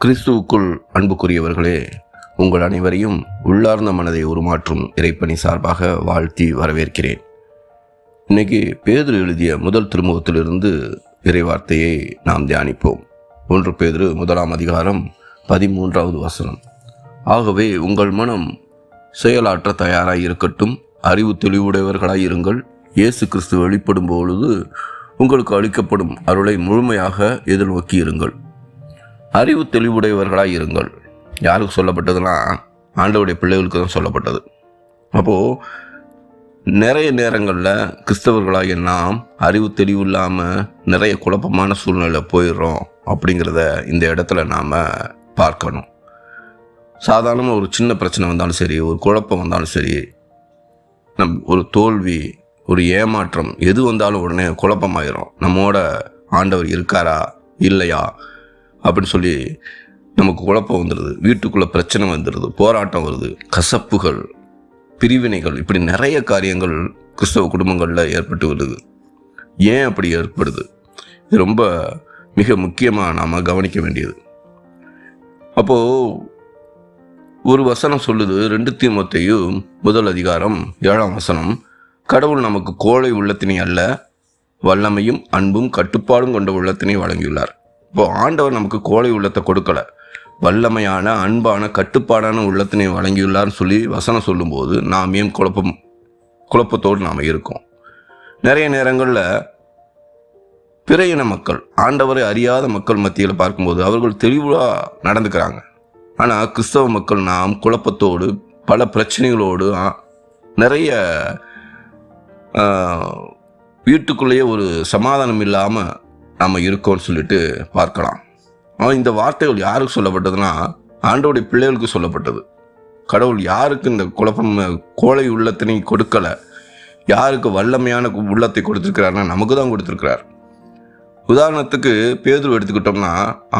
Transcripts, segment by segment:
கிறிஸ்துவுக்குள் அன்புக்குரியவர்களே உங்கள் அனைவரையும் உள்ளார்ந்த மனதை உருமாற்றும் இறைப்பணி சார்பாக வாழ்த்தி வரவேற்கிறேன். இன்னைக்கு பேதுரு எழுதிய முதல் திருமுகத்திலிருந்து இறைவார்த்தையை நாம் தியானிப்போம். ஒன்று பேதுரு முதலாம் அதிகாரம் பதிமூன்றாவது வசனம். ஆகவே உங்கள் மனம் செயலாற்ற தயாராக இருக்கட்டும் அறிவு தெளிவுடையவர்களாய் இருங்கள் இயேசு கிறிஸ்து வெளிப்படும் பொழுது உங்களுக்கு அளிக்கப்படும் அருளை முழுமையாக எதிர்நோக்கி இருங்கள் அறிவு தெளிவுடையவர்களாக இருங்கள். யாருக்கு சொல்லப்பட்டதுன்னா ஆண்டவுடைய பிள்ளைகளுக்கு தான் சொல்லப்பட்டது. அப்போது நிறைய நேரங்களில் கிறிஸ்தவர்களாகிய நாம் அறிவு தெளிவு இல்லாமல் நிறைய குழப்பமான சூழ்நிலை போயிடுறோம் அப்படிங்கிறத இந்த இடத்துல நாம் பார்க்கணும். சாதாரணமாக ஒரு சின்ன பிரச்சனை வந்தாலும் சரி ஒரு குழப்பம் வந்தாலும் சரி நம் ஒரு தோல்வி ஒரு ஏமாற்றம் எது வந்தாலும் உடனே குழப்பமாயிரும். நம்மோட ஆண்டவர் இருக்காரா? இல்லையா? அப்படின்னு சொல்லி நமக்கு குழப்பம் வந்துடுது வீட்டுக்குள்ளே பிரச்சனை வந்துடுது போராட்டம் வருது. கசப்புகள் பிரிவினைகள் இப்படி நிறைய காரியங்கள் கிறிஸ்தவ குடும்பங்களில் ஏற்பட்டு வருது. ஏன் அப்படி ஏற்படுது? இது ரொம்ப மிக முக்கியமாக நாம் கவனிக்க வேண்டியது. அப்போது ஒரு வசனம் சொல்லுது. ரெண்டு தீமத்தையும் முதல் அதிகாரம் ஏழாம் வசனம். கடவுள் நமக்கு கோழை உள்ளத்தினை அல்ல வல்லமையும் அன்பும் கட்டுப்பாடும் கொண்ட உள்ளத்தினை வழங்கியுள்ளார். இப்போ ஆண்டவர் நமக்கு கோழை உள்ளத்தை கொடுக்கல. வல்லமையான அன்பான கட்டுப்பாடான உள்ளத்தினை வழங்கியுள்ளார்னு சொல்லி வசனம் சொல்லும்போது நாம் ஏன் குழப்பம் குழப்பத்தோடு நாம் இருக்கோம்? நிறைய நேரங்களில் பிற இன மக்கள் ஆண்டவரை அறியாத மக்கள் மத்தியில் பார்க்கும்போது அவர்கள் தெளிவாக நடந்துக்கிறாங்க. ஆனால் கிறிஸ்தவ மக்கள் நாம் குழப்பத்தோடு பல பிரச்சனைகளோடு ஆ, நிறைய வீட்டுக்குள்ளேயே ஒரு சமாதானம் இல்லாமல் நம்ம இருக்கோம்னு சொல்லிட்டு பார்க்கலாம். ஆனால் இந்த வார்த்தைகள் யாருக்கு சொல்லப்பட்டதுன்னா ஆண்டோடைய பிள்ளைகளுக்கு சொல்லப்பட்டது. கடவுள் யாருக்கு இந்த குழப்பம் கோழை உள்ளத்தினை கொடுக்கலை? யாருக்கு வல்லமையான உள்ளத்தை கொடுத்துருக்கிறாருன்னா நமக்கு தான் கொடுத்துருக்கிறார். உதாரணத்துக்கு பேதுரு எடுத்துக்கிட்டோம்னா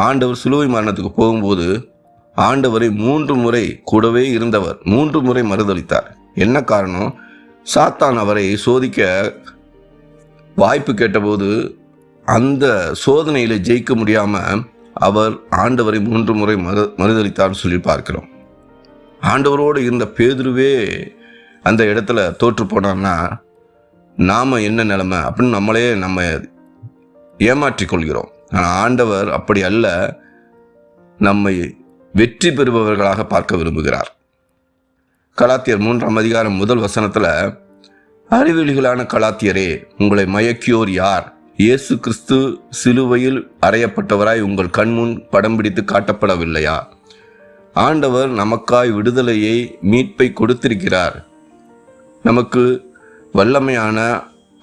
ஆண்டவர் சிலுவை மரணத்துக்கு போகும்போது ஆண்டவரை மூன்று முறை கூடவே இருந்தவர் மூன்று முறை மறுதளித்தார். என்ன காரணம்? சாத்தான் அவரை சோதிக்க வாய்ப்பு கேட்டபோது அந்த சோதனையில் ஜெயிக்க முடியாமல் அவர் ஆண்டவரை மூன்று முறை மறு மறுதளித்தார்னு சொல்லி பார்க்கிறோம். ஆண்டவரோடு இருந்த பேதுருவே அந்த இடத்துல தோற்று போனான்னா நாம் என்ன நிலைமை? அப்படின்னு நம்மளே நம்ம ஏமாற்றிக் கொள்கிறோம். ஆனால் ஆண்டவர் அப்படி அல்ல. நம்மை வெற்றி பெறுபவர்களாக பார்க்க விரும்புகிறார். கலாத்தியர் மூன்றாம் அதிகாரம் முதல் வசனத்தில் அறிவெளிகளான கலாத்தியரே உங்களை மயக்கியோர் யார்? இயேசு கிறிஸ்து சிலுவையில் அறையப்பட்டவராய் உங்கள் கண்முன் படம் பிடித்து காட்டப்படவில்லையா? ஆண்டவர் நமக்காய் விடுதலையை மீட்பை கொடுத்திருக்கிறார். நமக்கு வல்லமையான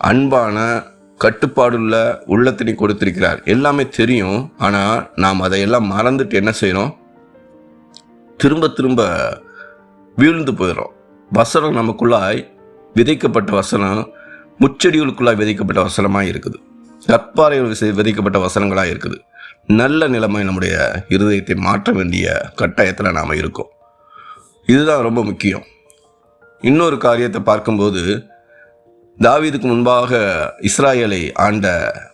அன்பான கட்டுப்பாடுள்ள உள்ளத்தினை கொடுத்திருக்கிறார். எல்லாமே தெரியும் ஆனால் நாம் அதையெல்லாம் மறந்துட்டு என்ன செய்கிறோம் திரும்ப திரும்ப வீழ்ந்து போயிடும் வசனம் நமக்குள்ளாய் விதைக்கப்பட்ட வசனம் முச்செடிகளுக்குள்ளாய் விதைக்கப்பட்ட வசனமாக இருக்குது. கற்பாறைகள் விசை விதைக்கப்பட்ட வசனங்களாக இருக்குது. நல்ல நிலைமை நம்முடைய இருதயத்தை மாற்ற வேண்டிய கட்டாயத்தில் நாம் இருக்கோம். இதுதான் ரொம்ப முக்கியம். இன்னொரு காரியத்தை பார்க்கும்போது தாவீதுக்கு முன்பாக இஸ்ராயலை ஆண்ட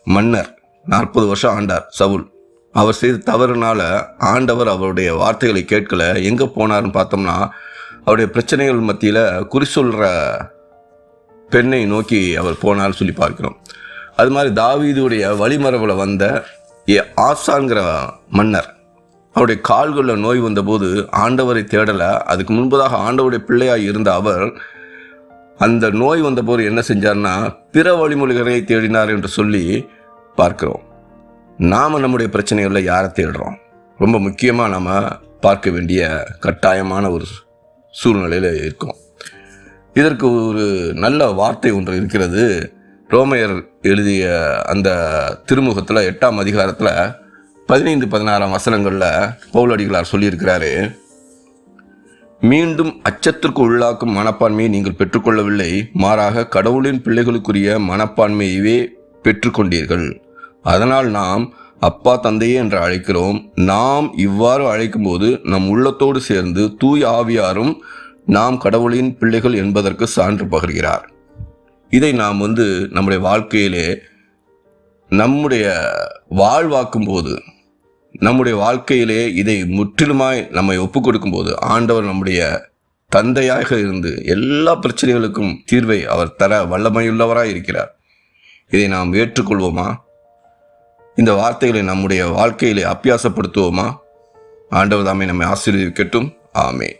மன்னர் நாற்பது வருஷம் ஆண்டார் சவுல். அவர் செய்த தவறுனால ஆண்டவர் அவருடைய வார்த்தைகளை கேட்கல. எங்கே போனார்னு பார்த்தோம்னா அவருடைய பிரச்சனைகள் மத்தியில் குறி சொல்கிற பெண்ணை நோக்கி அவர் போனார்னு சொல்லி பார்க்கிறோம். அது மாதிரி தாவீதுடைய வழிமரபில் வந்த ஏ ஆசாங்கிற மன்னர் அவருடைய கால்களில் நோய் வந்தபோது ஆண்டவரை தேடலை. அதுக்கு முன்பதாக ஆண்டவருடைய பிள்ளையாக இருந்த அவர் அந்த நோய் வந்தபோது என்ன செஞ்சார்னா பிற வழிமொழிகளை தேடினார் என்று சொல்லி பார்க்கிறோம். நாம் நம்முடைய பிரச்சனைகளில் யாரை தேடுறோம்? ரொம்ப முக்கியமாக நம்ம பார்க்க வேண்டிய கட்டாயமான ஒரு சூழ்நிலையில் இருக்கோம். இதற்கு ஒரு நல்ல வார்த்தை ஒன்று இருக்கிறது. ரோமையர் எழுதிய அந்த திருமுகத்தில் எட்டாம் அதிகாரத்தில் பதினைந்து பதினாறாம் வசனங்களில் பவுலடிகளார் சொல்லியிருக்கிறாரு மீண்டும் அச்சத்திற்கு உள்ளாக்கும் மனப்பான்மையை நீங்கள் பெற்றுக்கொள்ளவில்லை. மாறாக கடவுளின் பிள்ளைகளுக்குரிய மனப்பான்மையவே பெற்றுக்கொண்டீர்கள். அதனால் நாம் அப்பா தந்தையே என்று அழைக்கிறோம். நாம் இவ்வாறு அழைக்கும்போது நம் உள்ளத்தோடு சேர்ந்து தூய் ஆவியாரும் நாம் கடவுளின் பிள்ளைகள் என்பதற்கு சான்று பகர்கிறார். இதை நாம் வந்து நம்முடைய வாழ்க்கையிலே நம்முடைய வாழ்வாக்கும் போது நம்முடைய வாழ்க்கையிலே இதை முற்றிலுமாய் நம்மை ஒப்பு கொடுக்கும்போது ஆண்டவர் நம்முடைய தந்தையாக இருந்து எல்லா பிரச்சனைகளுக்கும் தீர்வை அவர் தர வல்லமையுள்ளவராக இருக்கிறார். இதை நாம் ஏற்றுக்கொள்வோமா? இந்த வார்த்தைகளை நம்முடைய வாழ்க்கையிலே அபியாசப்படுத்துவோமா? ஆண்டவர் தாமே நம்மை ஆசீர்வதிக்கட்டும். ஆமே